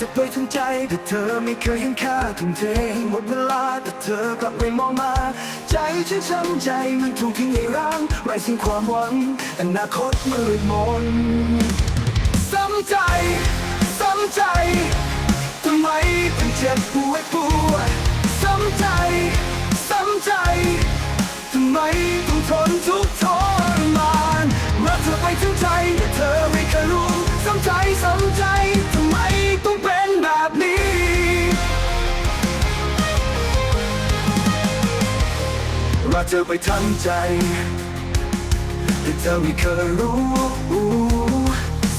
จะไปทั้งใจ แต่เธอไม่เคยเห็นค่าทุ่มเทหมดเวลา แต่เธอกลับไม่มองมา ใจฉันช้ำใจมันถูกทิ้งให้ร้างไร้สิ่งความหวังอนาคตมืดมนซ้ำใจซ้ำใจทำไมถึงเจ็บปวดปวดซ้ำใจซ้ำใจ เธอไปทั้งใจ แต่เธอไม่เคยรู้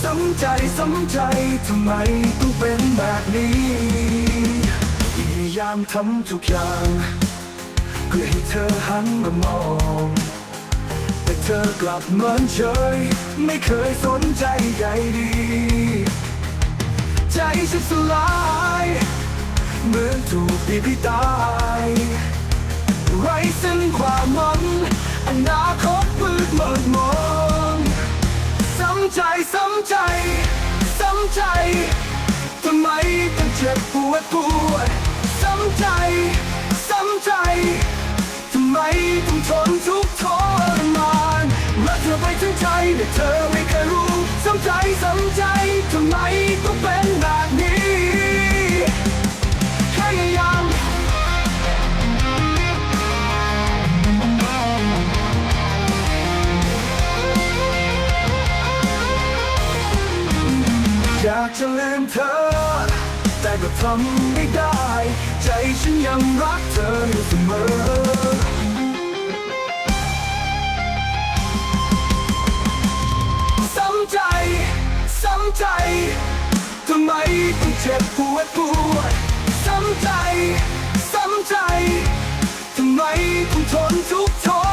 ซ้ำใจซ้ำใจทำไมต้องเป็นแบบนี้พยายามทำทุกอย่างเพื่อให้เธอหันมามอง แต่เธอกลับเหมินเฉย ไม่เคยสนใจใยดี ใจฉันสลาย เหมือนถูกตีพี่ตาย ร้เส้นความหวังอนาคตมืดมนมองซ้ำใจซ้ำใจซ้ำใจทำไมต้องเจ็บปวดปวดากจะลืมเธอ แต่ก็ทำไม่ได้ ใจฉันยังรักเธออยู่เสมอซ้ำใจซ้ำใจทำไมต้องเจ็บปวดปวดซ้ำใจซ้ำใจทำไมต้องทนทุกทร